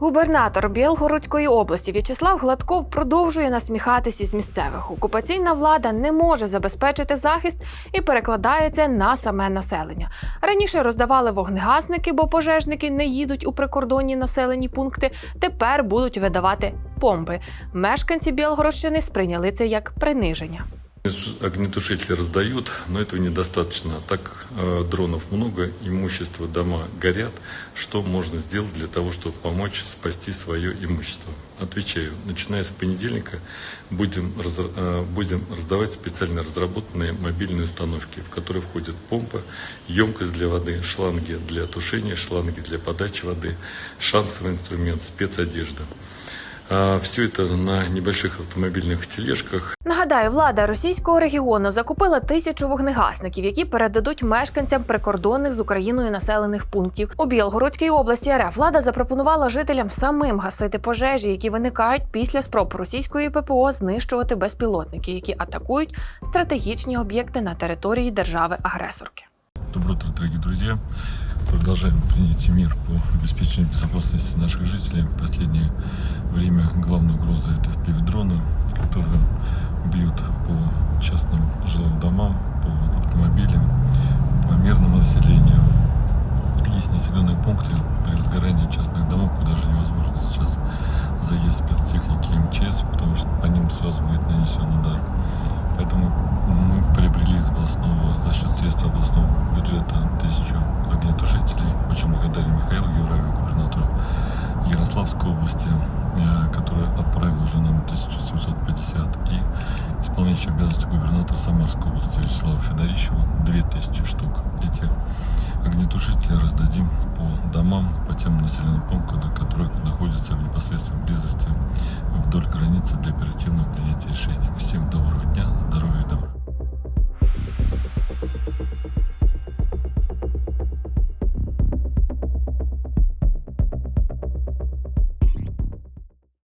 Губернатор Білгородської області В'ячеслав Гладков продовжує насміхатись із місцевих. Окупаційна влада не може забезпечити захист і перекладає це на саме населення. Раніше роздавали вогнегасники, бо пожежники не їдуть у прикордонні населені пункти. Тепер будуть видавати помби. Мешканці Білгородщини сприйняли це як приниження. Огнетушители раздают, но этого недостаточно. Так э, дронов много, имущество, дома горят. Что можно сделать для того, чтобы помочь спасти свое имущество? Отвечаю, начиная с понедельника будем, разра- э, будем раздавать специально разработанные мобильные установки, в которые входят помпа, емкость для воды, шланги для тушения, шланги для подачи воды, шансовый инструмент, спецодежда. Все это на небольших автомобильных тележках. Нагадаю, влада російського регіону закупила тисячу вогнегасників, які передадуть мешканцям прикордонних з Україною населених пунктів. У Білгородській області РФ влада запропонувала жителям самим гасити пожежі, які виникають після спроб російської ППО знищувати безпілотники, які атакують стратегічні об'єкти на території держави-агресорки. Доброе утро, дорогие друзья. Продолжаем принять мер по обеспечению безопасности наших жителей. В последнее время главная угроза это впивдроны, которые бьют по частным жилым домам, по автомобилям, по мирному населению. Есть населенные пункты при разгорании частных домов, куда же невозможно сейчас заезд спецтехники МЧС, потому что по ним сразу будет нанесен удар. Поэтому мы приобрели из областного, за счет средств областного бюджета тысячу огнетушителей. Очень благодарен Михаилу Евраеву, губернатору Ярославской области, э, который отправил уже нам 1750. И исполняющий обязанности губернатора Самарской области Вячеслава Федорищева 2000 штук. Эти огнетушители раздадим по домам, по тем населенным пунктам, которые находятся в непосредственной близости вдоль границы для оперативного принятия решений. Всем доброго дня, здоровья.